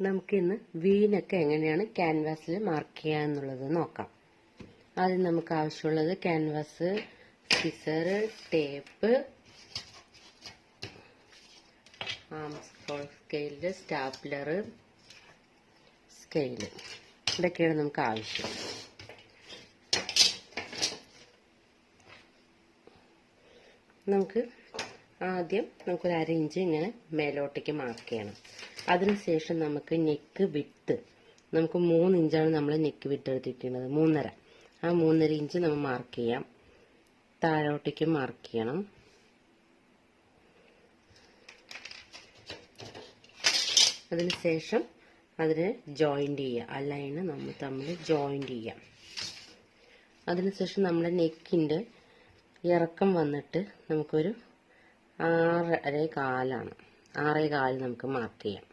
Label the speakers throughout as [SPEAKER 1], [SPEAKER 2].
[SPEAKER 1] നമുക്കിന്ന് വീനൊക്കെ എങ്ങനെയാണ് ക്യാൻവാസിൽ മാർക്ക് ചെയ്യുക എന്നുള്ളത് നോക്കാം. ആദ്യം നമുക്ക് ആവശ്യമുള്ളത് ക്യാൻവാസ് സിസർ ടേപ്പ് ആംസ്കോൾ സ്കെയിൽ സ്റ്റാപ്ലർ സ്കെയിൽ ഇതൊക്കെയാണ് നമുക്ക് ആവശ്യം. നമുക്ക് ആദ്യം നമുക്കൊരു അര ഇഞ്ച് ഇങ്ങനെ മേലോട്ടേക്ക് മാർക്ക് ചെയ്യണം. അതിനുശേഷം നമുക്ക് നെക്ക് വിട്ട് നമുക്ക് മൂന്ന് ഇഞ്ചാണ് നമ്മൾ നെക്ക് വിട്ട് എടുത്തിരിക്കുന്നത് മൂന്നര. ആ മൂന്നര ഇഞ്ച് നമ്മൾ മാർക്ക് ചെയ്യാം. താഴോട്ടേക്ക് മാർക്ക് ചെയ്യണം. അതിനുശേഷം അതിന് ജോയിന്റ് ചെയ്യുക. ആ ലൈന് നമ്മൾ തമ്മിൽ ജോയിന്റ് ചെയ്യാം അതിനുശേഷം നമ്മുടെ നെക്കിന്റെ ഇറക്കം വന്നിട്ട് നമുക്കൊരു ആറര കാലാണ്. ആറേ കാൽ നമുക്ക് മാർക്ക് ചെയ്യാം.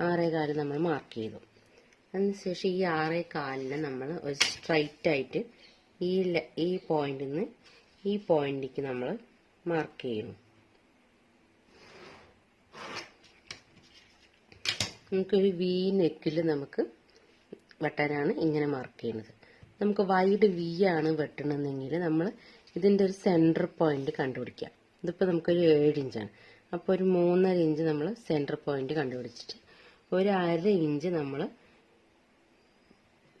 [SPEAKER 1] ആറേ കാൽ നമ്മൾ മാർക്ക് ചെയ്തു. അതിനുശേഷം ഈ ആറേ കാലിന് നമ്മൾ ഒരു സ്ട്രൈറ്റ് ആയിട്ട് ഈ ഈ പോയിന്റിൽ നിന്ന് ഈ പോയിന്റിലേക്ക് നമ്മൾ മാർക്ക് ചെയ്യുന്നു. നമുക്കൊരു വി നെക്കിൽ നമുക്ക് വെട്ടാനാണ് ഇങ്ങനെ മാർക്ക് ചെയ്യുന്നത്. നമുക്ക് വൈഡ് വി ആണ് വെട്ടണമെന്നെങ്കിൽ നമ്മൾ ഇതിന്റെ ഒരു സെന്റർ പോയിന്റ് കണ്ടുപിടിക്കാം. ഇതിപ്പോൾ നമുക്കൊരു ഏഴ് ഇഞ്ചാണ് അപ്പോൾ ഒരു മൂന്നര ഇഞ്ച് നമ്മൾ സെന്റർ പോയിന്റ് കണ്ടുപിടിച്ചിട്ട് ഒരു അര ഇഞ്ച് നമ്മൾ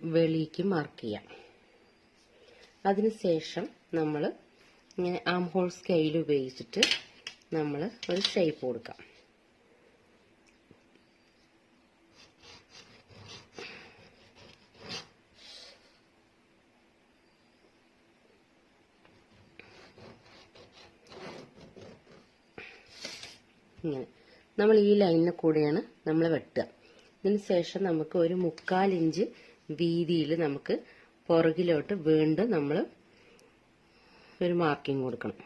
[SPEAKER 1] വെളിക്ക് മാർക്ക് ചെയ്യാം. അതിനുശേഷം നമ്മൾ ഇങ്ങനെ ആം ഹോൾ സ്കെയിൽ ഉപയോഗിച്ചിട്ട് നമ്മൾ ഒരു ഷേപ്പ് കൊടുക്കാം. ഇങ്ങനെ. നമ്മൾ ഈ ലൈനിനെ കൂടെയാണ് നമ്മൾ വെട്ടുക. ഇതിന് ശേഷം നമുക്ക് ഒരു മുക്കാൽ ഇഞ്ച് വീതിയിൽ നമുക്ക് പുറകിലോട്ട് വീണ്ടും നമ്മൾ ഒരു മാർക്കിംഗ് കൊടുക്കണം.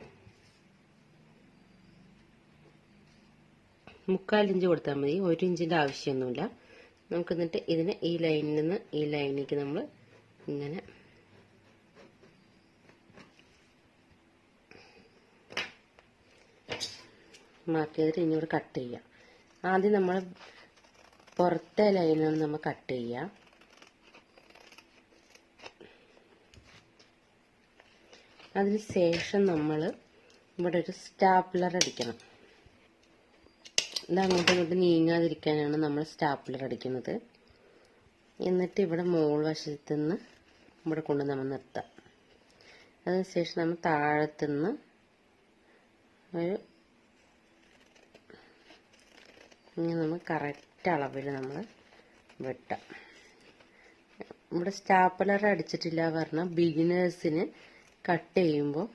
[SPEAKER 1] മുക്കാൽ ഇഞ്ച് കൊടുത്താൽ മതി. ഒരു ഇഞ്ചിന്റെ ആവശ്യമൊന്നുമില്ല. നമുക്ക് എന്നിട്ട് ഇതിനെ ഈ ലൈനിൽ നിന്ന് ഈ ലൈനിലേക്ക് നമ്മൾ ഇങ്ങനെ മാർക്ക് ചെയ്തിട്ട് ഇനി ഇവിടെ കട്ട് ചെയ്യാം. ആദ്യം നമ്മൾ പുറത്തെ ലൈനാണ് നമ്മൾ കട്ട് ചെയ്യുക അതിന് ശേഷം നമ്മൾ ഇവിടെ ഒരു സ്റ്റാപ്ലർ അടിക്കണം. ഇത് അങ്ങോട്ടും ഇങ്ങോട്ടും നീങ്ങാതിരിക്കാനാണ് നമ്മൾ സ്റ്റാപ്ലർ അടിക്കുന്നത്. എന്നിട്ട് ഇവിടെ മോൾ വശത്തു നിന്ന് ഇവിടെ കൊണ്ട് നമ്മൾ നിർത്താം. അതിനുശേഷം നമ്മൾ താഴത്തുനിന്ന് ഒരു ഇനി നമ്മൾ കറക്റ്റ് അളവിൽ നമ്മൾ വെട്ടാം. നമ്മുടെ സ്റ്റാപ്പലർ അടിച്ചിട്ടില്ല പറഞ്ഞാൽ ബിഗിനേഴ്സിന് കട്ട് ചെയ്യുമ്പോൾ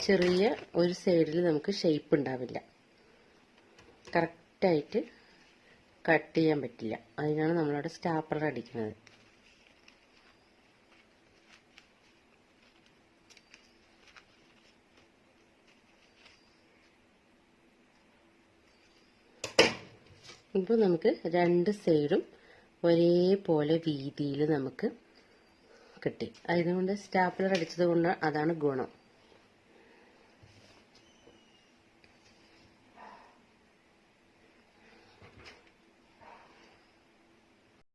[SPEAKER 1] ചെറിയ ഒരു സൈഡിൽ നമുക്ക് ഷേപ്പ് ഉണ്ടാവില്ല. കറക്റ്റായിട്ട് കട്ട് ചെയ്യാൻ പറ്റില്ല. അതിനാണ് നമ്മളവിടെ സ്റ്റാപ്പലർ അടിക്കുന്നത്. ഇപ്പോൾ നമുക്ക് രണ്ട് സൈഡും ഒരേപോലെ വീതിയിൽ നമുക്ക് കിട്ടി. അതുകൊണ്ട് സ്റ്റാപ്ലർ അടിച്ചത് കൊണ്ട് അതാണ് ഗുണം.